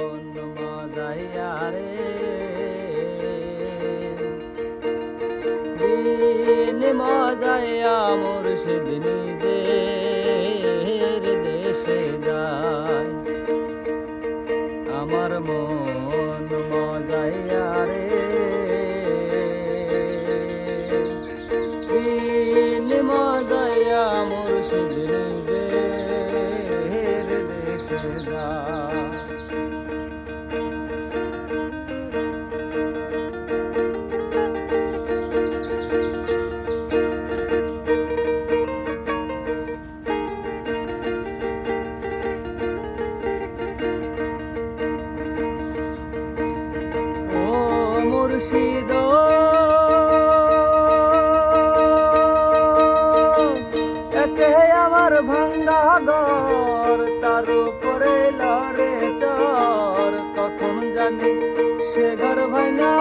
মন মজাইয়া রে। দিন মজাইয়া মুর্শিদ নিজের দেশে যায়। আমার মন মজাইয়া রে। দিন মজাইয়া মুর্শিদ নিজের দেশে যায়। আমার ভাঙ্গা ঘর তার উপরে লড়ে চর। কখন জানি সে ঘর ভাঙা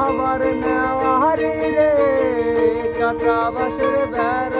আবার নেওয়ারি রে কাঁচা বাসের বেড়া